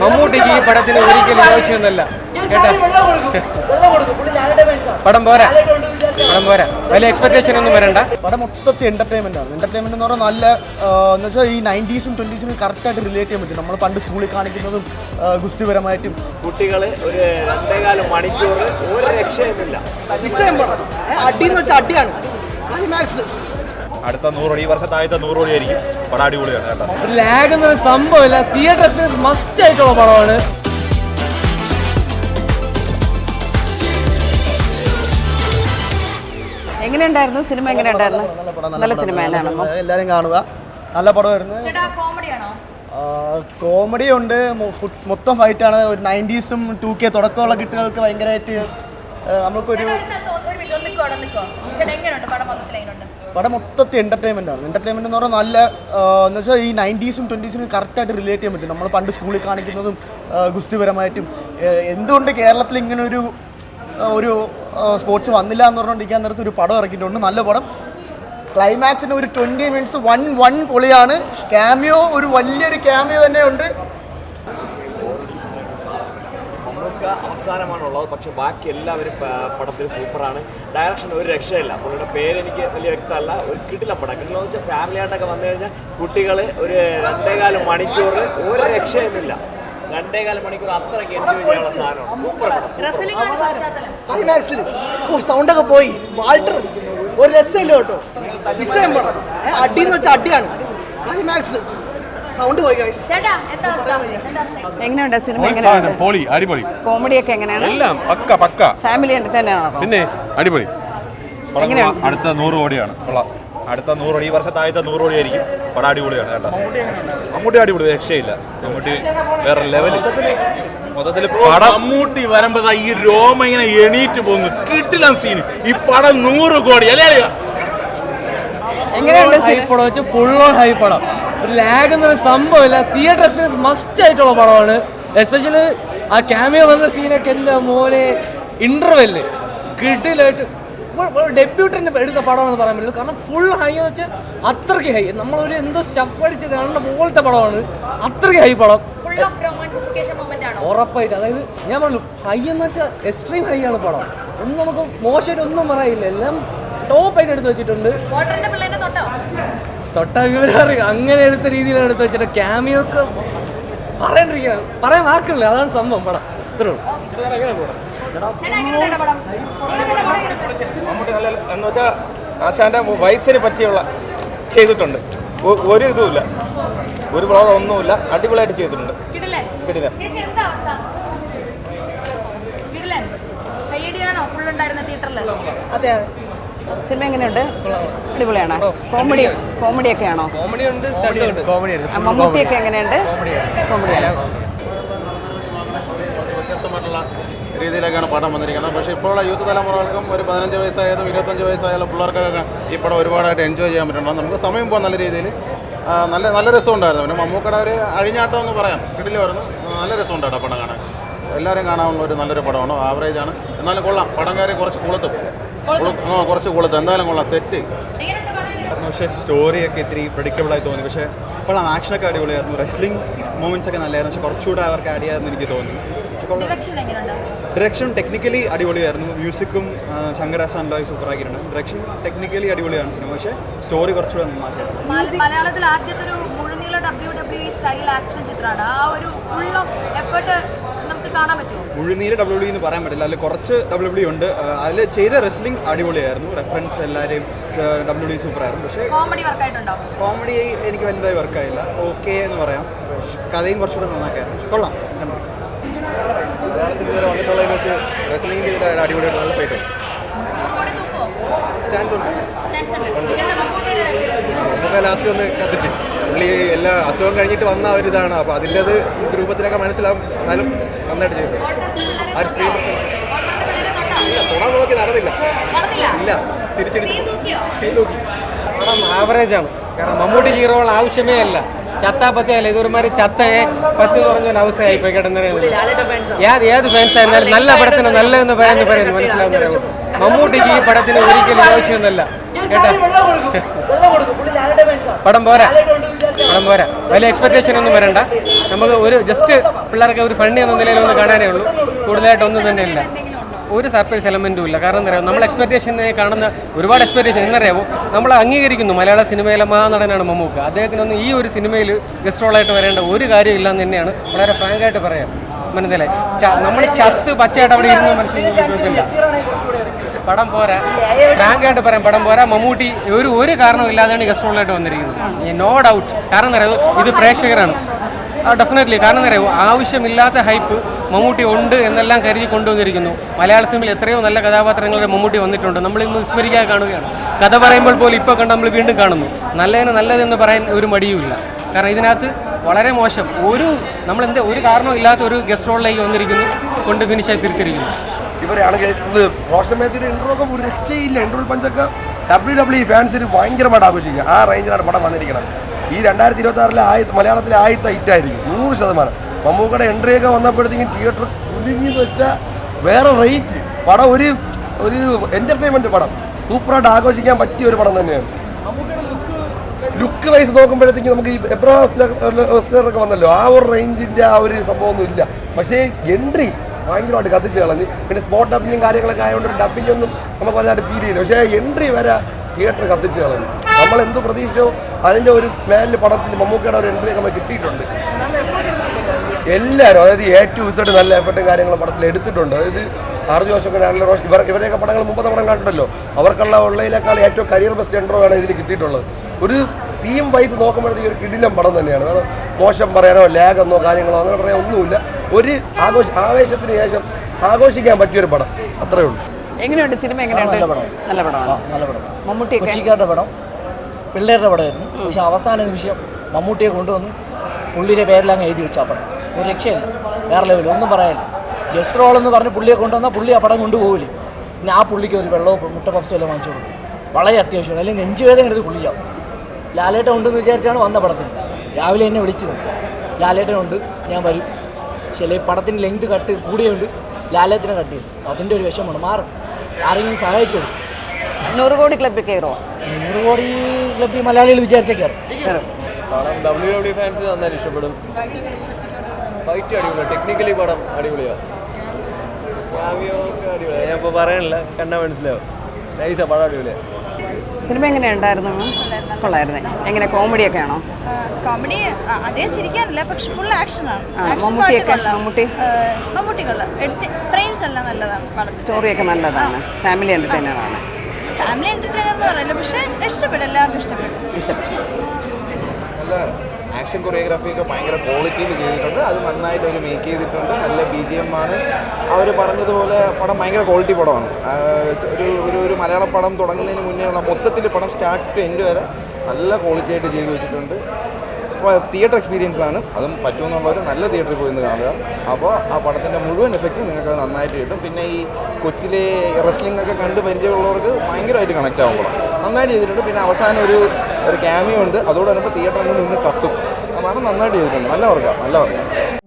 മമ്മൂട്ടിക്ക് ഈ പടത്തിന് ഒരിക്കലും യോജിച്ചെന്നല്ല കേട്ടാ? പടം പോരാ? പടം പോരാ? വലിയ എക്സ്പെക്ടേഷൻ ഒന്നും വരണ്ട. പടം മൊത്തത്തിൽ എന്റർടൈൻമെന്റ് ആണ്. എന്റർടൈൻമെന്റ് എന്ന് പറഞ്ഞാൽ നല്ല എന്ന് വെച്ചാൽ ഈ നയന്റീസും ട്വന്റീസും കറക്റ്റായിട്ട് റിലേറ്റ് ചെയ്യാൻ പറ്റും. നമ്മൾ പണ്ട് സ്കൂളിൽ കാണിക്കുന്നതും ഗുസ്തിപരമായിട്ടും. കുട്ടികൾ ഒരു രണ്ടേകാൽ മണിക്കൂർ ഒരു രക്ഷയുമില്ല. അടിന്ന് വെച്ചാൽ അടിയാണ്. ക്ലൈമാക്സ് അടുത്ത നൂറോടി ഈ വർഷത്തെ ആദ്യത്തെ നൂറോടി ആയിരിക്കും. പടം അടിപൊളിയാണ് കേട്ടോ. ലാഗ് എന്നൊരു സംഭവമില്ല. തിയേറ്റർ എക്സ്പീരിയൻസ് മസ്റ്റ് ആയിട്ടുള്ള പടമാണ്. എങ്ങനെയുണ്ടായിരുന്നു? സിനിമ എങ്ങനെയുണ്ടായിരുന്നു? നല്ല പടം നല്ല സിനിമ എല്ലാവരും കാണുക. നല്ല പടമായിരുന്നു. കോമഡി ഉണ്ട്. മൊത്തം ഫൈറ്റാണ് ഒരു നയന്റീസും ടു കെ തുടക്കമുള്ള കിട്ടുകൾക്ക് ഭയങ്കരമായിട്ട് നമുക്കൊരു പടം മൊത്തത്തിൽ എന്റർടൈൻമെന്റ് ആണ്. എന്റർടൈൻമെന്റ് എന്ന് പറഞ്ഞാൽ നല്ല എന്ന് വെച്ചാൽ ഈ നയന്റീസും ട്വന്റീസിനും കറക്റ്റായിട്ട് റിലേറ്റ് ചെയ്യാൻ പറ്റും. നമ്മൾ പണ്ട് സ്കൂളിൽ കാണിക്കുന്നതും ഗുസ്തിപരമായിട്ടും. എന്തുകൊണ്ട് കേരളത്തിൽ ഇങ്ങനെ ഒരു ഒരു സ്പോർട്സ് വന്നില്ല എന്ന് പറഞ്ഞുകൊണ്ടിരിക്കാൻ നേരത്തെ ഒരു പടം ഇറക്കിയിട്ടുണ്ട്. നല്ല പടം. ക്ലൈമാക്സിന് ഒരു ട്വന്റി മിനിറ്റ്സ് വൺ വൺ പൊളിയാണ്. ക്യാമിയോ ഒരു വലിയൊരു ക്യാമിയോ തന്നെ ഉണ്ട് മമ്മൂക്ക അവസാനമാണുള്ളത്. പക്ഷെ ബാക്കി എല്ലാവരും പടത്തിൽ സൂപ്പറാണ്. ഡയറക്ഷൻ ഒരു രക്ഷയില്ല. പുള്ളിയുടെ പേര് എനിക്ക് വലിയ വ്യക്തമല്ല. ഒരു കിട്ടില്ല പടം. കിട്ടില്ല വെച്ചാൽ ഫാമിലിയായിട്ടൊക്കെ വന്നു കഴിഞ്ഞാൽ കുട്ടികൾ ഒരു രണ്ടേകാൽ മണിക്കൂർ ഒരു രക്ഷയുമില്ല. രണ്ടേകാൽ മണിക്കൂർ അത്രയ്ക്ക് എൻജോയ് ചെയ്യാനുള്ള സാധനമാണ്. സൂപ്പർ പടം. റെസ്ലിംഗ് ആണ് പശ്ചാത്തലം ക്ലൈമാക്സിൽ ഓ സൗണ്ടൊക്കെ പോയി. വാൾട്ടർ ഒരു രസമില്ല കേട്ടോ. നിശ്ചയം പടം അടിന്ന് വെച്ചാൽ അടിയാണ്. ക്ലൈമാക്സ് സൗണ്ട് പോയി ഗൈസ് ചേട്ടാ എന്താ അവസ്ഥ? എന്താ അവസ്ഥ? എങ്ങനെയുണ്ട്? സിനിമ എങ്ങനെയുണ്ട്? പൊളി അടിപൊളി. കോമഡി ഒക്കെ എങ്ങനെയാണ്? എല്ലാം പക്ക പക്ക. ഫാമിലി എന്റർടൈൻ ആണോ? പിന്നെ അടിപൊളി. എങ്ങനെയാണ്? അടുത്ത നൂറ് കോടിയാണ്. കൊള്ളാം. അടുത്ത നൂറ് ഈ വർഷത്തെ ആദ്യത്തെ നൂറ് കോടി ആയിരിക്കും പടം അടിപൊളിയാണ് കേട്ടോ. മമ്മൂട്ടി അടിപൊളി രക്ഷയില്ല. മമ്മൂട്ടി വേറെ ലെവൽ മൊത്തത്തിൽ പടം മമ്മൂട്ടി വരുമ്പോ ഈ രോമ ഇങ്ങനെ എണീറ്റ് പോകുന്നു. കിട്ടില്ല സീൻ ഈ പടം നൂറ് കോടി. അല്ലേ അറിയാം എങ്ങനെയുണ്ട് ഫുൾ ഓൺ ഹൈ പടം. ഒരു ലാഗ് എന്നൊരു സംഭവമില്ല. തിയേറ്റർ എക്സ്പീരിയൻസ് മസ്റ്റ് ആയിട്ടുള്ള പടമാണ്. എസ്പെഷ്യലി ആ ക്യാമിയോ വന്ന സീനൊക്കെ എന്റെ മോനെ ഇന്റർവെൽ കിട്ടിയിലായിട്ട് ഡെബ്യൂട്ടിന് എടുത്ത പടമാണെന്ന് പറയാൻ പറ്റില്ല. കാരണം ഫുൾ ഹൈ എന്ന് വെച്ചാൽ അത്രയ്ക്ക് ഹൈ നമ്മളൊരു എന്തോ സ്റ്റഫ് അടിച്ച് കാണുന്ന പോലത്തെ പടമാണ്. അത്രയ്ക്ക് ഹൈ പടം. ഉറപ്പായിട്ട്. അതായത് ഞാൻ പറഞ്ഞു ഹൈ എന്ന് വെച്ചാൽ എക്സ്ട്രീം ഹൈ ആണ് പടം. ഒന്നും നമുക്ക് മോശമായിട്ട് ഒന്നും പറയില്ല. എല്ലാം ടോപ്പായിട്ട് എടുത്ത് വെച്ചിട്ടുണ്ട്. തൊട്ടോ തൊട്ട വിവരം അറിയാം അങ്ങനെ എടുത്ത രീതിയിലാണ് എടുത്ത് വെച്ചിട്ട് ക്യാമിയൊക്കെ പറയണ്ടിരിക്കുക പറയാൻ വാക്കുകളില്ല അതാണ് സംഭവം. പടം. ഇത്രേ ഉള്ളൂ? മമ്മൂട്ടി നല്ല എന്ന് വെച്ചാൽ ആശാന്റെ വയസ്സിന് പറ്റിയുള്ള ചെയ്തിട്ടുണ്ട്. ഒരു ഇതുമില്ല. ഒരു പ്രോബ്ലം ഒന്നുമില്ല. അടിപൊളിയായിട്ട് ചെയ്തിട്ടുണ്ട്. തിയേറ്ററിൽ അതെ. സിനിമ എങ്ങനെയുണ്ട്? അടിപൊളിയാണോ? കോമഡി ആണോ? കോമഡി ഉണ്ട് സ്റ്റഡി ഉണ്ട് കോമഡി ആ, മമ്മൂട്ടിയൊക്കെ എങ്ങനെയുണ്ട് കോമഡിയാണ് വ്യത്യസ്തമായിട്ടുള്ള രീതിയിലൊക്കെയാണ് പടം വന്നിരിക്കുന്നത്. പക്ഷേ ഇപ്പോഴുള്ള യൂത്ത് തലമുറകൾക്കും ഒരു പതിനഞ്ച് വയസ്സായാലും ഇരുപത്തഞ്ച് വയസ്സായാലും പിള്ളേർക്കൊക്കെ ഈ പടം ഒരുപാടായിട്ട് എൻജോയ് ചെയ്യാൻ പറ്റുന്നുണ്ട്. നമുക്ക് സമയം പോകാൻ നല്ല രീതിയിൽ നല്ല നല്ല രസമുണ്ടായിരുന്നു പിന്നെ മമ്മൂക്കട ഒരു അഴിഞ്ഞാട്ടം എന്ന് പറയാം. കിടിലായിരുന്നു നല്ല രസം ഉണ്ടായിട്ടോ പടം കാണാൻ. എല്ലാവരും കാണാനുള്ള ഒരു നല്ലൊരു പടമാണ്. ആവറേജ് ആണ്. എന്നാലും കൊള്ളാം. പടം കുറച്ച് കൊളുത്തും. കുറച്ച് കൊള്ളത്ത് എന്തായാലും കൊള്ളാം. സെറ്റ് പക്ഷേ സ്റ്റോറിയൊക്കെ ഇത്തിരി പ്രഡിക്റ്റബിൾ ആയി തോന്നി. പക്ഷേ ഇപ്പോൾ ആക്ഷനൊക്കെ അടിപൊളിയായിരുന്നു. റെസ്ലിംഗ് മൂമെന്റ്സ് ഒക്കെ നല്ലതായിരുന്നു പക്ഷേ കുറച്ചുകൂടെ അവർക്ക് ആഡ് ചെയ്യാമെന്ന് എനിക്ക് തോന്നി. ഡയറക്ഷൻ ടെക്നിക്കലി അടിപൊളിയായിരുന്നു. മ്യൂസിക്കും ശങ്കരാസാനുള്ള സൂപ്പർ ആക്കിയിട്ടുണ്ട്. ഡയറക്ഷൻ ടെക്നിക്കലി അടിപൊളിയാണ് സിനിമ പക്ഷേ സ്റ്റോറി കുറച്ചുകൂടെ മലയാളത്തിൽ ആദ്യത്തെ ഒരു മുഴുനീള ഡബ്ല്യു ഡബ്ല്യു സ്റ്റൈൽ ആക്ഷൻ ചിത്രമാണ്. ആ ഒരു ഫുൾ ഓഫ് എഫേർട്ട് മുഴുനീര് ഡബ്ല്യു ഡി എന്ന് പറയാൻ പറ്റില്ല. അതിൽ കുറച്ച് ഡബ്ല്യു ഡി ഉണ്ട്. അതിൽ ചെയ്ത റെസ്ലിംഗ് അടിപൊളിയായിരുന്നു. റെഫറൻസ് എല്ലാവരെയും ഡബ്ല്യു ഡി സൂപ്പർ ആയിരുന്നു. പക്ഷേ കോമഡി വർക്കായിട്ടുണ്ടോ കോമഡി എനിക്ക് വലുതായി വർക്കായില്ല ഓക്കെ എന്ന് പറയാം. കഥയും കുറച്ചുകൂടെ നന്നാക്കായിരുന്നു കൊള്ളാം. മലയാളത്തിൽ ഇതുവരെ വന്നിട്ടുള്ളതിന് വെച്ച് റെസ്ലിംഗിന്റെ ഇതിൽ അടിപൊളിയായിട്ട് നല്ല ഫൈറ്റ് ചാൻസ് ഉണ്ട്. നമുക്ക് ലാസ്റ്റ് ഒന്ന് കത്തിച്ച്. പുള്ളി എല്ലാ അസുഖം കഴിഞ്ഞിട്ട് വന്ന ഒരു ഇതാണ്. അപ്പോൾ അതിന്റെ അത് രൂപത്തിലൊക്കെ മനസ്സിലാവും. എന്നാലും നന്നായിട്ട് ചെയ്യും. ആ ഒരു സ്ക്രീൻ പ്രസൻസ്? ഇല്ല തൊടാൻ നോക്കി നടന്നില്ല. ഇല്ല? സീൻ പടം ആവറേജ് ആണ്. കാരണം മമ്മൂട്ടി ഹീറോകൾ ആവശ്യമേ അല്ല. ചത്ത പച്ചയല്ല? ഇതൊരുമാതിരി ചത്തയെ പച്ച കുറഞ്ഞ ഒരു അവസ്ഥയായി പോയി കിടന്നത് ഏത് ഏത് ഫാൻസ് ആയിരുന്നാലും നല്ല പടത്തിന് നല്ലതെന്ന് പറയുന്നു പറയുന്നു. മനസ്സിലാവുന്ന മമ്മൂട്ടിക്ക് ഈ പടത്തിന് ഒരിക്കലും യോജിച്ചെന്നല്ല കേട്ടാ പടം പോരാ. പടം പോരാ വലിയ എക്സ്പെക്റ്റേഷൻ ഒന്നും വരണ്ട. നമുക്ക് ഒരു ജസ്റ്റ് പിള്ളേർക്ക് ഒരു ഫണ്ടി എന്ന നിലയിൽ ഒന്ന് കാണാനേ ഉള്ളൂ. കൂടുതലായിട്ട് ഒന്നും തന്നെ ഇല്ല. ഒരു സർപ്രൈസ് എലമെന്റും ഇല്ല. കാരണം എന്താ പറയുക നമ്മൾ എക്സ്പെക്റ്റേഷനെ കാണുന്ന ഒരുപാട് എക്സ്പെക്റ്റേഷൻ എന്നറിയാമോ നമ്മൾ അംഗീകരിക്കുന്നു. മലയാള സിനിമയിലെ മഹാനടനാണ് മമ്മൂക്ക. അദ്ദേഹത്തിനൊന്നും ഈ ഒരു സിനിമയിൽ ഗസ്റ്റ് റോളായിട്ട് വരേണ്ട ഒരു കാര്യം ഇല്ലെന്ന് തന്നെയാണ് വളരെ ഫ്രാങ്കായിട്ട് പറയാം. മനസ്സിലായി? നമ്മൾ ചത്ത് പച്ചയായിട്ട് അവിടെ ഇരുന്ന് മനസ്സിലാക്കില്ല പടം പോരാ. ഫ്രാങ്കായിട്ട് പറയാം പടം പോരാ. മമ്മൂട്ടി ഒരു ഒരു കാരണവും ഇല്ലാതെയാണ് ഗസ്റ്റ് റോളായിട്ട് വന്നിരിക്കുന്നത്. നോ ഡൗട്ട് കാരണം എന്താ പറയുക ഇത് പ്രേക്ഷകരാണ്. ഡെഫിനറ്റ്ലി കാരണം എന്താ പറയുക ആവശ്യമില്ലാത്ത ഹൈപ്പ് മമ്മൂട്ടി ഉണ്ട് എന്നെല്ലാം കരുതി കൊണ്ടുവന്നിരിക്കുന്നു. മലയാള സിനിമയിൽ എത്രയോ നല്ല കഥാപാത്രങ്ങളുടെ മമ്മൂട്ടി വന്നിട്ടുണ്ട്. നമ്മൾ ഇന്ന് വിസ്മരിക്കാതെ കാണുകയാണ്. കഥ പറയുമ്പോൾ പോലും ഇപ്പോൾ കണ്ട് നമ്മൾ വീണ്ടും കാണുന്നു. നല്ലതിന് നല്ലതെന്ന് പറയാൻ ഒരു മടിയുമില്ല. കാരണം ഇതിനകത്ത് വളരെ മോശം ഒരു നമ്മൾ എന്താ ഒരു കാരണവും ഇല്ലാത്ത ഒരു ഗസ്റ്റ് റോളിലേക്ക് വന്നിരിക്കുന്നു. കൊണ്ട് ഫിനിഷായി തിരിച്ചിരിക്കുന്നു ഇവരെയാണെങ്കിൽ ഇത് റോഷൻ മേത്തിയുടെ ഇൻട്രോ ഒക്കെ ഒരു രക്ഷയില്ല. ഇൻട്രോൾ പഞ്ചൊക്കെ ഡബ്ല്യു ഡബ്ല്യു ഫാൻസിന് ഭയങ്കരമായിട്ട് ആഘോഷിക്കുക. ആ റേഞ്ചിലാണ് പടം വന്നിരിക്കുന്നത്. ഈ രണ്ടായിരത്തി ഇരുപത്തി ആറിലെ ആയി മലയാളത്തിലെ ആദ്യത്തെ ഹിറ്റായിരിക്കും നൂറ് ശതമാനം. മമ്മൂക്കയുടെ എൻട്രി ഒക്കെ വന്നപ്പോഴത്തേക്കും തിയേറ്റർ കുലുങ്ങിയെന്ന് വെച്ചാൽ വേറെ റേഞ്ച് പടം ഒരു ഒരു എന്റർടൈൻമെന്റ് പടം. സൂപ്പറായിട്ട് ആഘോഷിക്കാൻ പറ്റിയ ഒരു പടം തന്നെയാണ്. ലുക്ക് വൈസ് നോക്കുമ്പോഴത്തേക്ക് നമുക്ക് ഈ എബ്രോസ്ലർ ഒക്കെ വന്നല്ലോ. ആ ഒരു റേഞ്ചിന്റെ ആ ഒരു സംഭവമൊന്നും ഇല്ല പക്ഷേ എൻട്രി ഭയങ്കരമായിട്ട് കത്തിച്ച് കളഞ്ഞ്. പിന്നെ സ്പോട്ട് ഡബിങ്ങും കാര്യങ്ങളൊക്കെ ആയതുകൊണ്ട് ഡബിങ് ഒന്നും നമുക്ക് വലുതായിട്ട് ഫീൽ ചെയ്യില്ല. പക്ഷേ എൻട്രി വരെ തിയേറ്റർ കത്തിച്ച് കളഞ്ഞു. നമ്മൾ എന്ത് പ്രതീക്ഷിച്ചോ അതിന്റെ ഒരു മേലിൽ പടത്തിൽ മമ്മൂക്കയുടെ ഒരു എൻട്രി നമ്മൾ കിട്ടിയിട്ടുണ്ട്. എല്ലാവരും അതായത് എ ടു നല്ല എഫർട്ടും കാര്യങ്ങളും പടത്തിൽ എടുത്തിട്ടുണ്ട്. അതായത് ആറ് ജോഷൊക്കെ ആണല്ലോ റോഷൻ ഇവർ ഇവരെയൊക്കെ പടങ്ങൾ മുമ്പത്തെ പടം കണ്ടിട്ടല്ലോ അവർക്കുള്ള ഉള്ളതിനേക്കാൾ ഏറ്റവും കരിയർ ബെസ്റ്റ് എൻട്രോ ആണ് ഇതിൽ കിട്ടിയിട്ടുള്ളത്. ഒരു ടീം വൈസ് നോക്കുമ്പോഴത്തേക്ക് ഒരു കിടിലം പടം തന്നെയാണ്. കാരണം മോശം പറയാനോ ലാഗെന്നോ കാര്യങ്ങളോ അങ്ങനെ പറയാൻ ഒന്നുമില്ല. ഒരു ആഘോഷ ആവേശത്തിന് ശേഷം ആഘോഷിക്കാൻ പറ്റിയൊരു പടം. അത്രേ ഉള്ളൂ. എങ്ങനെയുണ്ട് സിനിമ എങ്ങനെയുണ്ട് നല്ല പടം. നല്ല പടമാണ്? നല്ല പടം. മമ്മൂട്ടിയൊക്കെ? കൊച്ചിക്കാരുടെ പടം. പിള്ളേരുടെ പടമായിരുന്നു. പക്ഷെ അവസാന നിമിഷം മമ്മൂട്ടിയെ കൊണ്ടുവന്നു. പുള്ളിയുടെ പേരിലങ്ങ് എഴുതി വെച്ച പടം. ഒരു രക്ഷയില്ല. വേറെ ലെവലിൽ ഒന്നും പറയാനില്ല. ഗസ്റ്റ് റോൾ എന്ന് പറഞ്ഞ് പുള്ളിയെ കൊണ്ടുവന്നാൽ പുള്ളി ആ പടം കൊണ്ടുപോകില്ലേ പിന്നെ ആ പുള്ളിക്ക് ഒരു വെള്ളവും മുട്ട പപ്സും എല്ലാം വാങ്ങിച്ചു കൊടുക്കും. വളരെ അത്യാവശ്യമാണ്. അല്ലെങ്കിൽ നെഞ്ചുവേദന എടുത്ത് പുള്ളിയാവും ലാലേട്ടൻ ഉണ്ടെന്ന് വിചാരിച്ചാണ് വന്ന പടത്തിന്. രാവിലെ എന്നെ വിളിച്ചത്. ലാലേട്ടൻ ഉണ്ട് ഞാൻ വരും. ചില പടത്തിന് ലെങ്ത് കട്ട് കൂടിയുണ്ട് ലാലേട്ടനെ കട്ട് ചെയ്തു. അതിന്റെ ഒരു വിഷമമാണ്. മാറും. ആരെങ്കിലും സഹായിച്ചോളൂ നൂറ് കോടി ക്ലബിൽ കയറോ നൂറ് കോടി ക്ലബ്ബിൽ മലയാളികൾ വിചാരിച്ച കയറും. ഡബ്ല്യു ഡബ്ല്യു ഫാൻസിന് നന്നായിട്ട് ഇഷ്ടപ്പെടും. ഫൈറ്റ് അടിപൊളിയാണ് ടെക്നിക്കലി പടം അടിപൊളിയാണ് അടിപൊളിയാണ് ഞാൻ ഇപ്പോൾ പറയണില്ല കണ്ടാൽ മനസ്സിലാവും. നൈസാ പടം അടിപൊളിയാണ് സിനിമ എങ്ങനെയുണ്ടായിരുന്നു കൊള്ളായിരുന്നു എങ്ങനെ കോമഡിയൊക്കെ ആണോ? കോമഡി അതേ ചിരിക്കാനില്ല പക്ഷെ ഫുൾ ആക്ഷൻ ആണ്. ആ, Action മമ്മൂട്ടിയൊക്കെ- part മമ്മൂട്ടി? മമ്മൂട്ടി കൊള്ളാം എടുത്ത് ഫ്രെയിംസ് എല്ലാം നല്ലതാണ് പടത്തിൽ സ്റ്റോറിയൊക്കെ നല്ലതാണ്. ഫാമിലി എന്റർടൈനർ ആണ്. ഫാമിലി എന്റർടൈനർ എന്ന് പറയില്ല പക്ഷെ ഇഷ്ടപ്പെടും എല്ലാവർക്കും ഇഷ്ടപ്പെടും ഇഷ്ടപ്പെട്ടു. നല്ല ആക്ഷൻ കൊറിയോഗ്രാഫി ഒക്കെ ഭയങ്കര ക്വാളിറ്റിയിൽ ചെയ്തിട്ടുണ്ട്. അത് നന്നായിട്ട് അവർ മേക്ക് ചെയ്തിട്ടുണ്ട്. നല്ല ബി ജി എം ആണ്. അവർ പറഞ്ഞതുപോലെ പടം ഭയങ്കര ക്വാളിറ്റി പടമാണ്. ഒരു ഒരു ഒരു മലയാള പടം തുടങ്ങുന്നതിന് മുന്നേ ഉള്ള മൊത്തത്തിൽ പടം സ്റ്റാർട്ട് ടു എൻഡ് വരെ നല്ല ക്വാളിറ്റി ആയിട്ട് ചെയ്ത് വെച്ചിട്ടുണ്ട്. അപ്പോൾ തിയേറ്റർ എക്സ്പീരിയൻസ് ആണ്. അതും പറ്റുമെന്നുള്ളവർ നല്ല തിയേറ്ററിൽ പോയി കാണുക. അപ്പോൾ ആ പടത്തിന്റെ മുഴുവൻ എഫക്റ്റ് നിങ്ങൾക്ക് നന്നായിട്ട് കിട്ടും. പിന്നെ ഈ കൊച്ചിലെ റെസ്ലിംഗ് ഒക്കെ കണ്ട് പരിചയമുള്ളവർക്ക് ഭയങ്കരമായിട്ട് കണക്റ്റ് ആവും പടം നന്നായിട്ട് ചെയ്തിട്ടുണ്ട്. പിന്നെ അവസാനം ഒരു ഒരു ക്യാമിയോ ഉണ്ട്. അതോടെ വരുമ്പോൾ തിയേറ്റർ അങ്ങ് നിന്ന് കത്തും. അതാണ് നന്നായിട്ട് ചെയ്തിട്ടുണ്ട്. നല്ല വർക്കാണ് നല്ല വർക്കാണ്